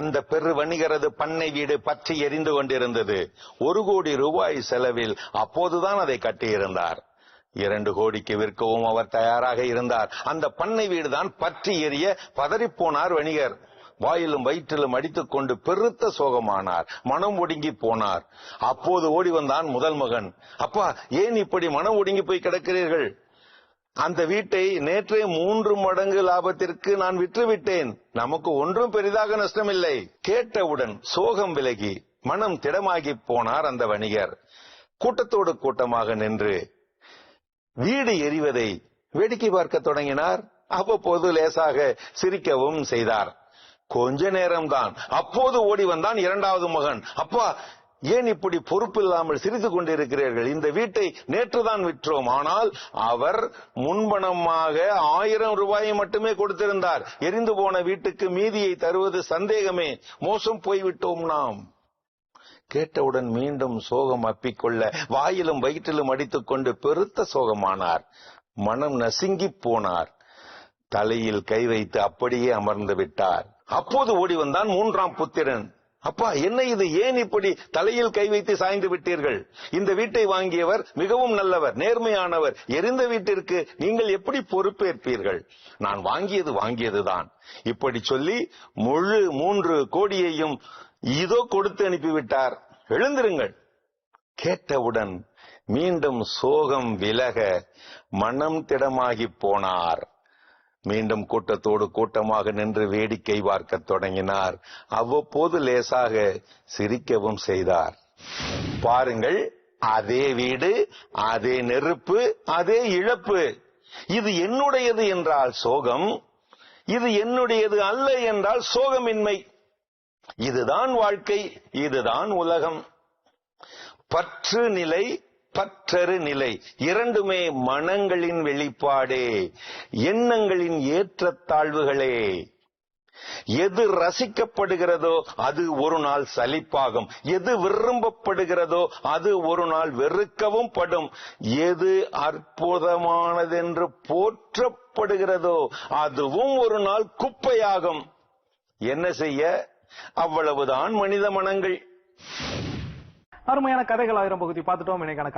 அந்த பெரு வணிகரது பண்ணை வீடு பற்றி எரிந்து கொண்டிருந்தது. ஒரு கோடி ரூபாய் செலவில் அப்போதுதான் அதை கட்டியிருந்தார். இரண்டு கோடிக்கு விற்கவும் அவர் தயாராக இருந்தார். அந்த பண்ணை வீடுதான் பற்றி எரிய பதறிப்போனார் வணிகர். வாயிலும் வயிற்றிலும் அடித்துக்கொண்டு பெருத்த சோகமானார். மனம் ஒடுங்கி போனார். அப்போது ஓடி வந்தான் முதல் மகன் அப்பா ஏன் இப்படி மனம் ஒடுங்கி போய் கிடக்கிறீர்கள்? அந்த வீட்டை நேற்றே மூன்று மடங்கு லாபத்திற்கு நான் விற்றுவிட்டேன். நமக்கு ஒன்றும் பெரிதாக நஷ்டமில்லை. கேட்டவுடன் சோகம் விலகி மனம் திடமாகி போனார் அந்த வணிகர். கூட்டத்தோடு கூட்டமாக நின்று வீடு எரிவதை வேடிக்கை பார்க்க தொடங்கினார். அவ்வப்போது லேசாக சிரிக்கவும் செய்தார். கொஞ்ச நேரம்தான். அப்போது ஓடி வந்தான் இரண்டாவது மகன். அப்பா ஏன் இப்படி பொறுப்பில்லாமல் சிரித்துக் கொண்டிருக்கிறீர்கள்? இந்த வீட்டை நேற்றுதான் விற்றோம். ஆனால் அவர் முன்பணமாக ஆயிரம் ரூபாயை மட்டுமே கொடுத்திருந்தார். எரிந்து போன வீட்டுக்கு மீதியை தருவது சந்தேகமே. மோசம் போய்விட்டோம் நாம். கேட்டவுடன் மீண்டும் சோகம் அப்பிக்கொள்ள வாயிலும் வயிற்றிலும் அடித்துக்கொண்டு பெருத்த சோகமானார். மனம் நசுங்கி போனார். தலையில் கை வைத்து அப்படியே அமர்ந்து விட்டார். அப்போது ஓடி வந்தான் மூன்றாம் புத்திரன். அப்பா என்ன இது? ஏன் இப்படி தலையில் கை வைத்து சாய்ந்து விட்டீர்கள்? இந்த வீட்டை வாங்கியவர் மிகவும் நல்லவர் நேர்மையானவர். எரிந்த வீட்டிற்கு நீங்கள் எப்படி பொறுப்பேற்பீர்கள்? நான் வாங்கியது வாங்கியதுதான். இப்படி சொல்லி முழு மூன்று கோடியையும் இதோ கொடுத்து அனுப்பிவிட்டார். எழுந்திருங்கள். கேட்டவுடன் மீண்டும் சோகம் விலக மனம் திடமாகி போனார். மீண்டும் கூட்டத்தோடு கூட்டமாக நின்று வேடிக்கை பார்க்கத் தொடங்கினார். அவ்வப்போது லேசாக சிரிக்கவும் செய்தார். பாருங்கள் அதே வீடு அதே நெருப்பு அதே இழப்பு. இது என்னுடையது என்றால் சோகம் இது என்னுடையது அல்ல என்றால் சோகமின்மை. இதுதான் வாழ்க்கை இதுதான் உலகம். பற்று நிலை பற்றறு நிலை. இரண்டுமே மனங்களின் வெளிப்பாடே. எண்ணங்களின் ஏற்றத்தாழ்வுகளே எது ரசிக்கப்படுகிறதோ அது ஒரு நாள் சலிப்பாகும். எது விரும்பப்படுகிறதோ அது ஒரு நாள் வெறுக்கவும் படும். எது அற்புதமானதென்று போற்றப்படுகிறதோ அதுவும் ஒரு நாள் குப்பையாகும். என்ன செய்ய? அவ்வளவுதான் மனித மனங்கள். அருமையான கதைகள் ஆயிரம் பகுதி பார்த்துட்டோம். இன்னைக்கான